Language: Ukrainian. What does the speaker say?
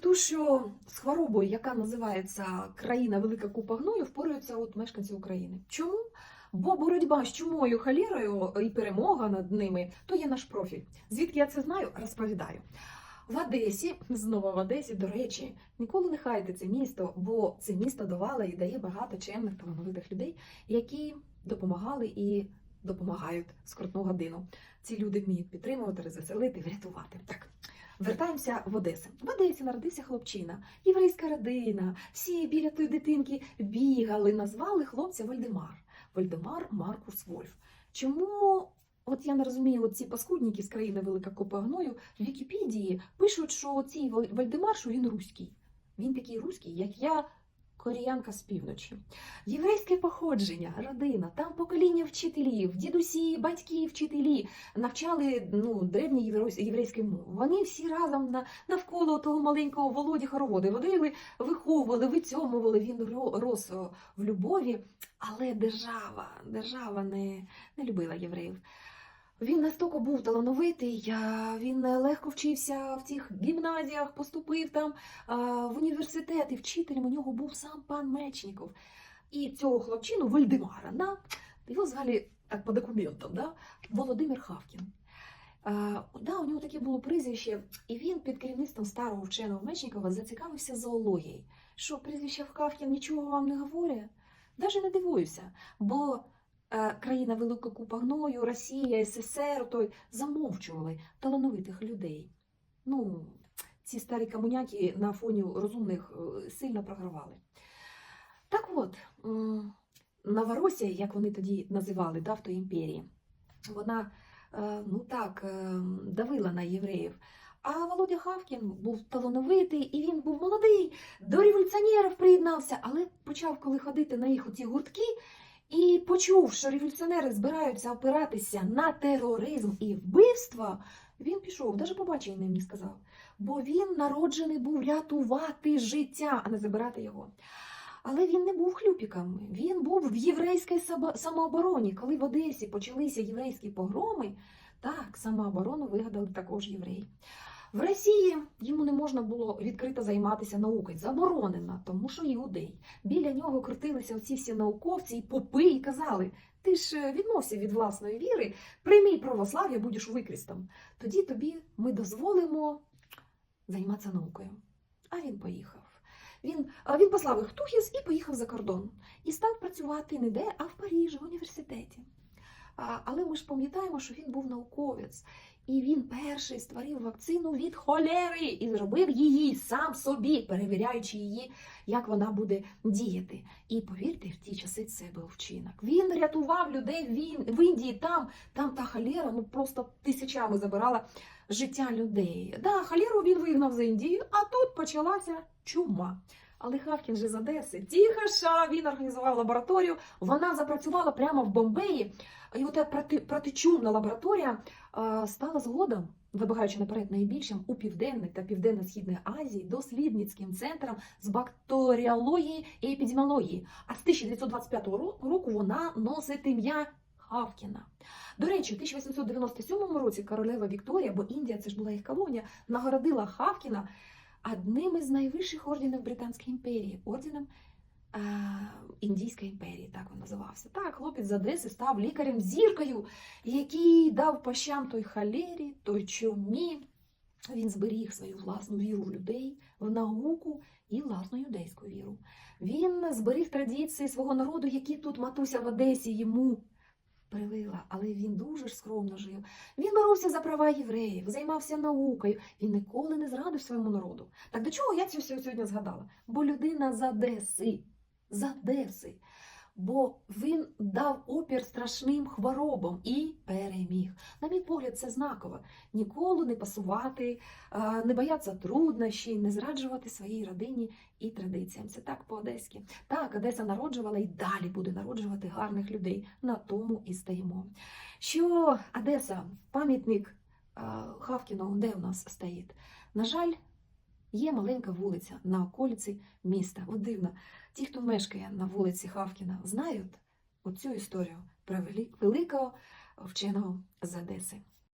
тому, що з хворобою, яка називається країна Велика Купа Гною, впораються от мешканці України. Чому? Бо боротьба з чумою, холерою і перемога над ними то є наш профіль. Звідки я це знаю, розповідаю. В Одесі, знову в Одесі, до речі, ніколи не хайте це місто, бо це місто давало і дає багато чемних талановитих людей, які допомагали і допомагають скрутну годину. Ці люди вміють підтримувати, розвеселити, врятувати. Вертаємося в Одесу. В Одесі народився хлопчина, єврейська родина. Всі біля тої дитинки бігали, назвали хлопця Вальдемар. Вальдемар Маркус Вольф. Чому, от я не розумію, от ці паскудники з країни Велика Копа Гною в Вікіпедії пишуть, що цей Валь- Вальдемар, що він руський. Він такий руський, як я, коріянка з півночі. Єврейське походження, родина, там покоління вчителів, дідусі, батьки, вчителі навчали ну, древні єврейські мови. Вони всі разом на, навколо того маленького Володі хороводи водили, виховували, вицьомували. Він рос в любові, але держава, держава не, не любила євреїв. Він настільки був талановитий, він легко вчився в цих гімназіях, поступив там в університет, і вчителем у нього був сам пан Мечніков. І цього хлопчину Вальдемара, да? його звали так по документам, да? Володимир Хавкін. Да, у нього таке було прізвище, і він під керівництвом старого вченого Мечнікова зацікавився зоологією. Що прізвище Хавкін нічого вам не говорить? Даже не дивуюся, бо е, країна Велика Купа Гною, Росія, СССР той замовчували талановитих людей. Ну, ці старі комуняки на фоні розумних е, сильно програвали. Так от, Новоросія, як вони тоді називали, да, в той імперії, вона е, ну так, е, давила на євреїв. А Володя Хавкін був талановитий і він був молодий, до революціонерів приєднався, але почав коли ходити на їх оці гуртки і почув, що революціонери збираються опиратися на тероризм і вбивство, він пішов, навіть побачення не мені сказав. Бо він народжений був рятувати життя, а не забирати його. Але він не був хлюпіком. Він був в єврейській самообороні. Коли в Одесі почалися єврейські погроми, так, самооборону вигадали також євреї. В Росії йому не можна було відкрито займатися наукою, заборонено, тому що іудей. Біля нього крутилися оці всі науковці і попи і казали: ти ж е, відмовся від власної віри, приймій православ'я, будеш викрістом. Тоді тобі ми дозволимо займатися наукою. А він поїхав. Він, він послав їх Тухіс і поїхав за кордон. І став працювати не де, а в Парижі, в університеті. Але ми ж пам'ятаємо, що він був науковець, і він перший створив вакцину від холери і зробив її сам собі, перевіряючи її, як вона буде діяти. І повірте, в ті часи це був вчинок. Він рятував людей в Індії. Там, там та холера ну просто тисячами забирала життя людей. Да, холеру він вигнав з Індії, а тут почалася чума. Але Хавкін же з Одеси. Тихоша, він організував лабораторію. Вона запрацювала прямо в Бомбеї. І от проти, протичумна лабораторія е, стала згодом, вибігаючи наперед найбільшим у південній та південно-східній Азії дослідницьким центром з бактеріології і епідеміології. А з 1925 року вона носить ім'я Хавкіна. До речі, у 1897 році королева Вікторія, бо Індія це ж була їх колонія, нагородила Хавкіна одним із найвищих орденів Британської імперії, орденом е, Індійської імперії, так він називався. Так, хлопець з Одеси став лікарем зіркою, який дав пащам той халері, той чумі. Він зберіг свою власну віру в людей, в науку і власну юдейську віру. Він зберіг традиції свого народу, які тут матуся в Одесі йому привила, але він дуже ж скромно жив. Він боровся за права євреїв, займався наукою. Він ніколи не зрадив своєму народу. Так до чого я це сьогодні згадала? Бо людина з Одеси, з Одеси. Бо він дав опір страшним хворобам і переміг. На мій погляд, це знаково. Ніколи не пасувати, не боятися труднощів, не зраджувати своїй родині і традиціям. Це так по-одеськи. Так, Одеса народжувала і далі буде народжувати гарних людей. На тому і стоїмо. Що Одеса, пам'ятник Хавкіну, де у нас стоїть? На жаль, є маленька вулиця на околиці міста. От дивно, ті, хто мешкає на вулиці Хавкіна, знають оцю історію про вели- великого вченого з Одеси.